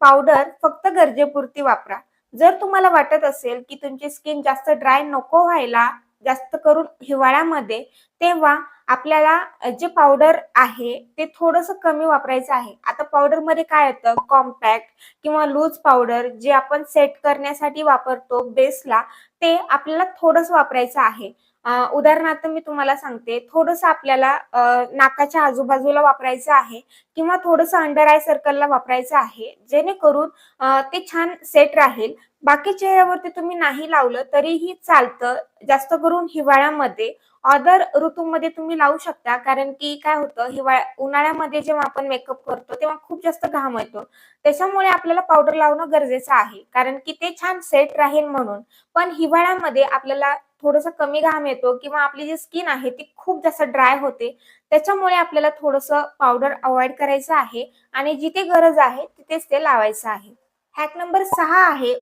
Powder फक्त गरजेपुरती वापरा. जर तुम्हाला वाटत असेल की तुमची स्किन जास्त ड्राय नको व्हायला जास्त करून हिवाळ्यामध्ये तेव्हा आपल्याला जे पावडर आहे ते थोडंसं कमी वापरायचं आहे. आता पावडरमध्ये काय येतं कॉम्पॅक्ट किंवा लूज पावडर जे आपण सेट करण्यासाठी वापरतो बेसला ते आपल्याला थोडंसं वापरायचं आहे. उदाहरणार्थ मी तुम्हाला सांगते थोडंसं आपल्याला नाकाच्या आजूबाजूला वापरायचं आहे किंवा थोडंसं अंडर आय सर्कलला वापरायचं आहे जेणेकरून ते छान सेट राहील. बाकी चेहऱ्यावरती तुम्ही नाही लावलं तरीही चालतं. जास्त करून हिवाळ्यामध्ये अदर ऋतूमध्ये तुम्ही लावू शकता कारण की काय होतं हिवाळ्या उन्हाळ्यामध्ये जेव्हा आपण मेकअप करतो तेव्हा खूप जास्त घाम येतो. त्याच्यामुळे आपल्याला पावडर लावणं गरजेचं आहे कारण की ते छान सेट राहील म्हणून. पण हिवाळ्यामध्ये आपल्याला थोडंसं कमी घाम येतो किंवा आपली जी स्किन आहे ती खूप जास्त ड्राय होते त्याच्यामुळे आपल्याला थोडंसं पावडर अवॉइड करायचं आहे आणि जिथे गरज आहे तिथेच ते लावायचं आहे. हॅक नंबर सहा आहे